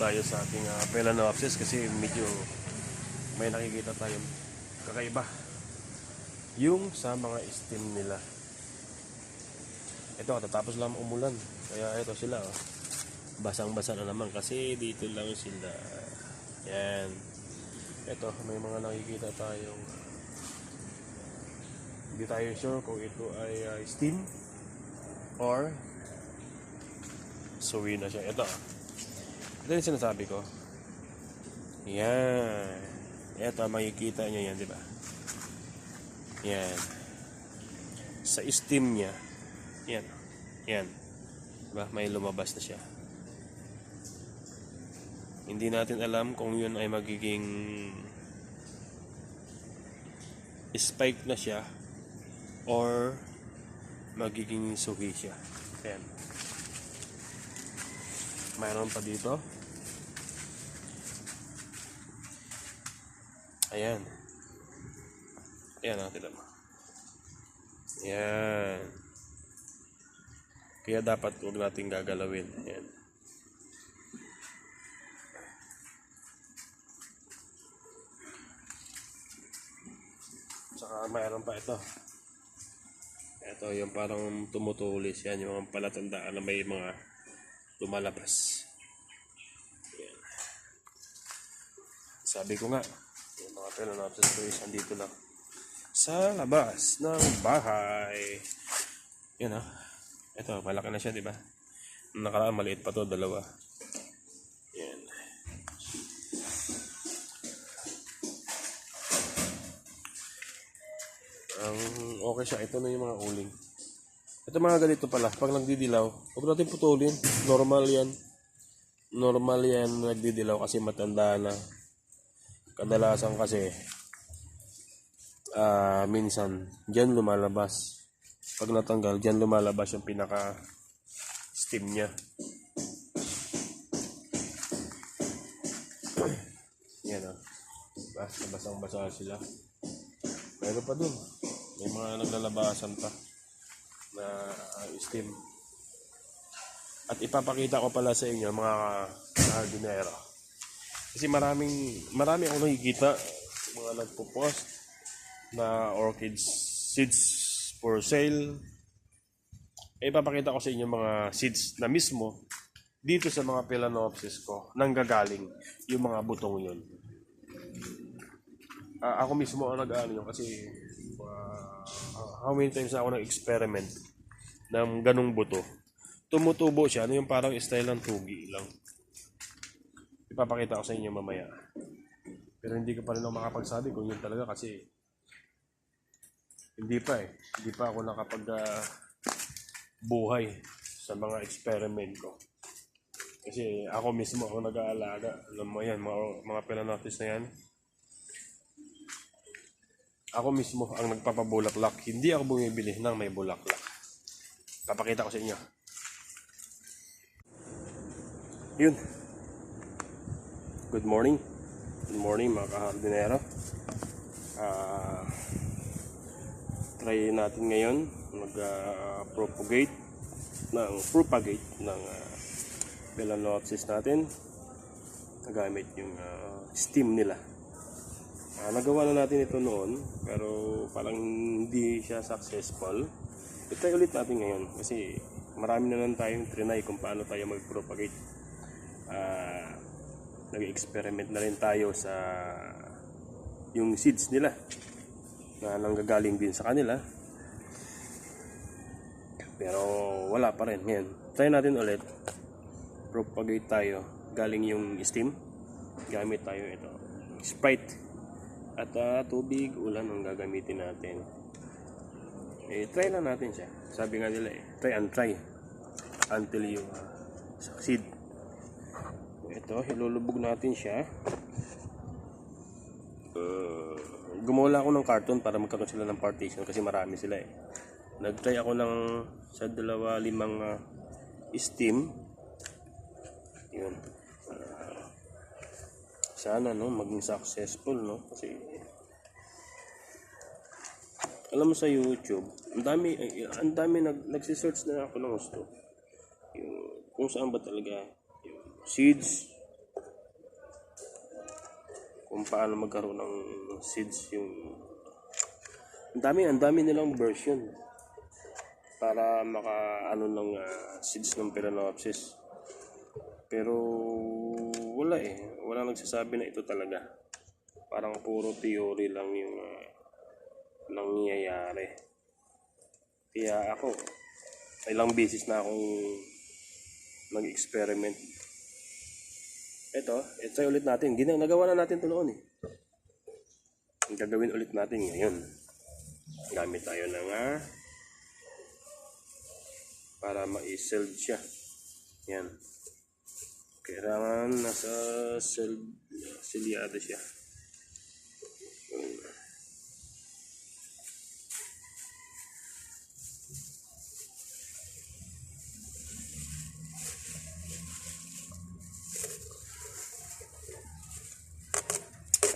tayo sa ating uh, Phalaenopsis kasi medyo may nakikita tayong kakaiba. Yung sa mga stem nila. Ito, katatapos lang umulan. Kaya ito sila, oh. basang-basa na naman kasi dito lang sila. Yan. Ito, may mga nakikita tayong hindi tayo sure kung ito ay uh, steam or suwi na siya. Ito. Ito yung sinasabi ko. Yan. Ito, makikita niya yan, di ba? Yan. Sa steam niya. Yan. Yan. Diba? May lumabas na siya. Hindi natin alam kung yun ay magiging spike na siya or magiging suhi siya. Ayan. Mayroon pa dito. Ayan. Ayan ang tignan mo. Ayan. Kaya dapat huwag natin gagalawin. Ayan. Saka mayroon pa ito. Ito yung parang tumutulis yan, yung mga palatandaan na may mga lumalabas. Yan. Sabi ko nga, yung mga Phalaenopsis toys andito lang sa labas ng bahay. Yan ah. Ito, malaki na siya, di ba? Nakaraan, maliit pa to, dalawa. Yan. Ang okay siya, ito na yung mga uling. Ito mga ganito pala, pag nagdidilaw, huwag natin putulin. Normal yan. Normal yan nagdidilaw kasi matanda na. Kadalasan kasi, ah minsan, dyan lumalabas. Pag natanggal, dyan lumalabas yung pinaka stem niya. Yan ah. Basta basang basa sila. Meron pa dun. May mga naglalabasan pa na uh, stem. At ipapakita ko pala sa inyo mga hardinero. Kasi maraming marami akong nakikita mga nagpo-post na orchid seeds for sale. Eh, ipapakita ko sa inyo mga seeds na mismo dito sa mga Phalaenopsis ko nanggagaling yung mga butong yun. Ah, ako mismo ang nag-ano yun kasi ah, how many times na ako nag-experiment ng ganong buto. Tumutubo siya, ano yung parang style ng tugi lang. Ipapakita ko sa inyo mamaya. Pero hindi ko pa rin ako makapagsabi kung yun talaga kasi hindi pa eh. Hindi pa ako nakapag ah, buhay sa mga experiment ko. Kasi ako mismo ako nag-aalaga. Alam mo yan, mga, mga Phalaenopsis na yan. Ako mismo ang nagpapabulaklak. Hindi ako bumibili ng may bulaklak. Papakita ko sa inyo. Yun. Good morning. Good morning mga kahardinero. Ah... try natin ngayon mag-propagate ng propagate ng uh, Phalaenopsis natin gamit yung ah, stem nila. Ah, nagawa na natin ito noon pero parang hindi siya successful. I-try ulit natin ngayon kasi marami na lang tayong trinay kung paano tayo mag-propagate. Ah, nag-experiment na rin tayo sa yung seeds nila na nanggagaling din sa kanila. Pero wala pa rin. Ngayon, try natin ulit. Propagate tayo. Galing yung steam. Gamit tayo ito. Sprite. At ah, tubig, ulan ang gagamitin natin. Eh, try lang natin siya. Sabi nga nila eh, try and try. Until you ah, succeed. Ito, ilulubog natin siya. Uh, gumawa ako ng carton para magkaroon sila ng partition kasi marami sila eh. Nag-try ako ng sa dalawa limang uh, steam. Yun. Ah, sana no maging successful no kasi alam mo sa YouTube, ang dami ang dami nag nagse-search na ako ng gusto. Yung kung saan ba talaga yung seeds, kung paano magkaroon ng seeds yung ang dami, ang dami nilang version para maka ano ng ah, seeds ng Phalaenopsis. Pero wala eh, wala nagsasabi na ito talaga. Parang puro theory lang yung ah, nangyayari. Kaya ako, ilang beses na akong nag-experiment. Ito, ito ulit natin. Gina, nagawa na natin ito noon eh. Ang gagawin ulit natin ngayon. Gamit tayo ng ah, para ma-seld siya. Yan. Kailangan nasa seld, selyado siya.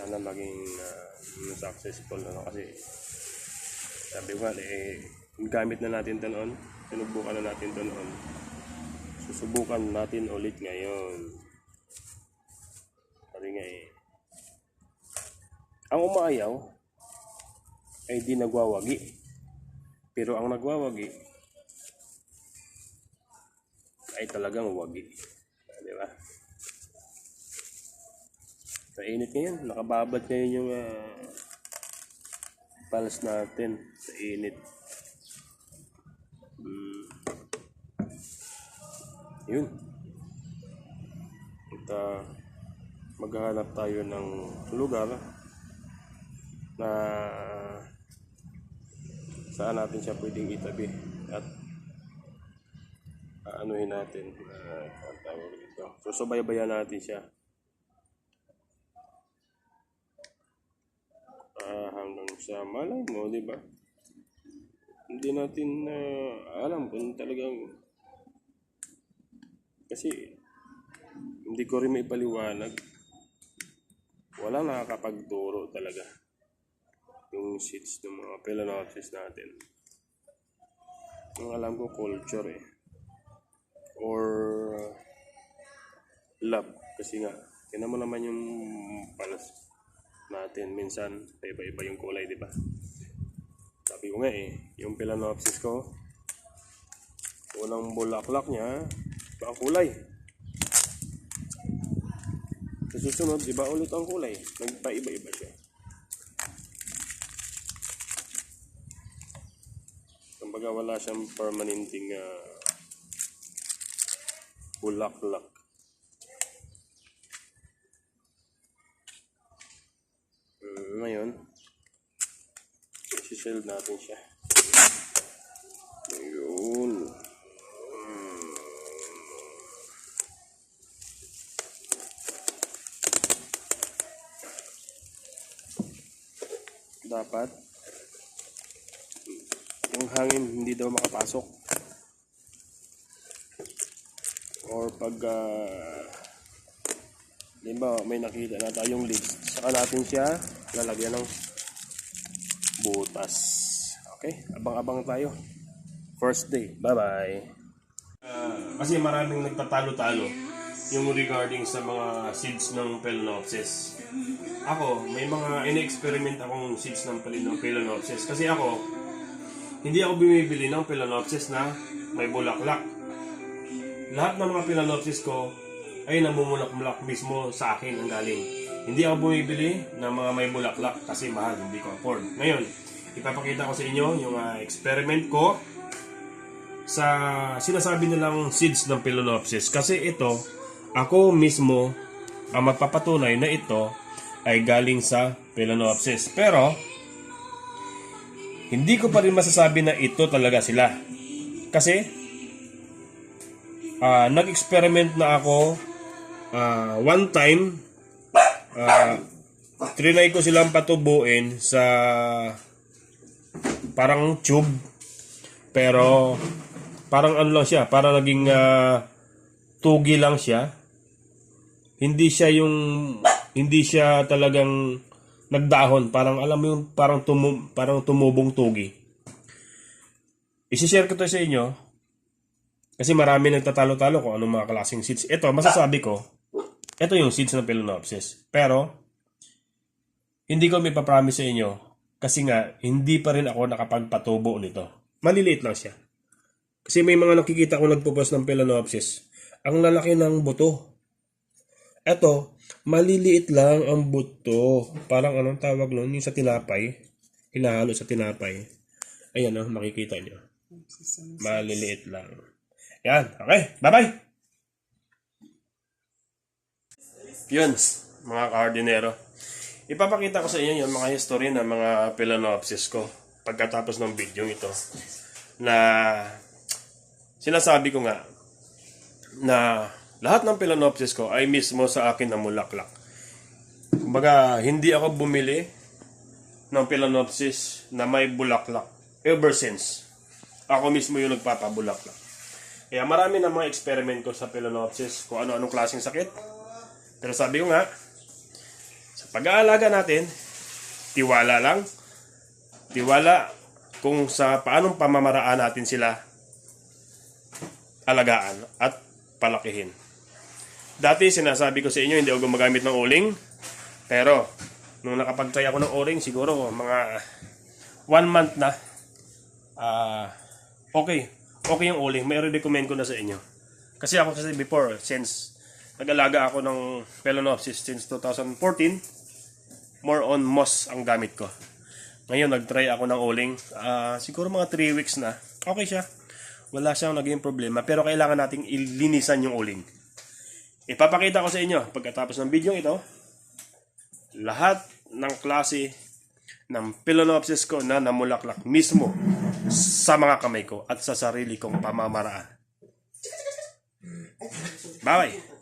sana maging ah, successful ano kasi sabi ko nga eh gamit na natin ito noon sinubukan na natin ito noon susubukan natin ulit ngayon. Sabi nga eh. Ang umaayaw ay di nagwawagi. Pero ang nagwawagi ay talagang wagi. Di ba? Sa init ngayon, nakababad ngayon yung ah, palas natin sa init. Mm. Yun. At ah, maghahanap tayo ng lugar na saan natin siya pwedeng itabi at aanuhin natin uh, ang tawag dito. So, subaybayan natin siya. Ah, hanggang sa malay mo, di ba? Hindi natin na alam kung talagang kasi hindi ko rin may paliwanag. Wala nakakapagturo talaga yung seeds ng mga Phalaenopsis natin. Ang alam ko culture eh. Or uh, love. Kasi nga, tinan mo naman yung palas natin minsan iba-iba yung kulay, di ba? Sabi ko nga eh, yung Phalaenopsis ko, unang bulaklak niya, ito ang kulay. Sa susunod, iba ulit ang kulay. Nagpa-iba-iba siya. Kumbaga wala siyang permanenting ah, bulaklak. Mm, ngayon, isi-shield natin siya. Ayun. Mm. Dapat yung hangin hindi daw makapasok. Or pag ah, Limba, may nakita na tayong leads. Saka natin siya lalagyan ng butas. Okay? Abang-abang tayo. First day. Bye-bye. kasi maraming nagtatalo-talo yung regarding sa mga seeds ng Phalaenopsis. Ako, may mga in-experiment akong seeds ng Phalaenopsis. Kasi ako, hindi ako bumibili ng Phalaenopsis na may bulaklak. Lahat ng mga Phalaenopsis ko ay namumulak-mulak mismo sa akin ang galing. Hindi ako bumibili ng mga may bulaklak kasi mahal, hindi ko afford. Ngayon, ipapakita ko sa inyo yung ah, experiment ko sa sinasabi nilang seeds ng Phalaenopsis. Kasi ito, ako mismo ang magpapatunay na ito ay galing sa Phalaenopsis. Pero, hindi ko pa rin masasabi na ito talaga sila. Kasi, ah nag-experiment na ako ah, one time. ah trinay ko silang patubuin sa parang tube. Pero, parang ano lang siya, parang naging ah, tugi lang siya. Hindi siya yung, hindi siya talagang nagdahon. Parang alam mo yung parang, tumu, parang tumubong tugi. Isishare ko to sa inyo Kasi marami nagtatalo-talo kung anong mga klaseng seeds. Ito, masasabi ko, ito yung seeds ng Phalaenopsis. Pero, hindi ko may papromise sa inyo kasi nga, hindi pa rin ako nakapagpatubo nito. Maliliit lang siya. Kasi may mga nakikita ko nagpo-post ng Phalaenopsis. Ang lalaki ng buto. Ito, maliliit lang ang buto. Parang anong tawag nun? Yung sa tinapay. Hinahalo sa tinapay. Ayan oh, makikita nyo. Maliliit lang. Yan. Okay. Bye-bye. Yun, mga kahardinero. Ipapakita ko sa inyo yung mga history ng mga Phalaenopsis ko pagkatapos ng video ito na sinasabi ko nga na lahat ng Phalaenopsis ko ay mismo sa akin na mulaklak. Kumbaga, hindi ako bumili ng Phalaenopsis na may bulaklak ever since. Ako mismo yung nagpapabulaklak. Kaya marami na mga experiment ko sa Phalaenopsis kung ano-anong klaseng sakit. Pero sabi ko nga, sa pag-aalaga natin, tiwala lang. Tiwala kung sa paanong pamamaraan natin sila alagaan at palakihin. Dati sinasabi ko sa inyo hindi ako gumagamit ng uling. Pero nung nakapag-try ako ng uling siguro mga one month na ah okay. Okay yung uling. May recommend ko na sa inyo. Kasi ako kasi before since nag-alaga ako ng Phalaenopsis since 2014 more on moss ang gamit ko. Ngayon, nag-try ako ng uling. Ah, siguro mga 3 weeks na. Okay siya. Wala siyang naging problema. Pero kailangan nating ilinisan yung uling. Ipapakita ko sa inyo pagkatapos ng video ito lahat ng klase ng Phalaenopsis ko na namulaklak mismo sa mga kamay ko at sa sarili kong pamamaraan. Bye!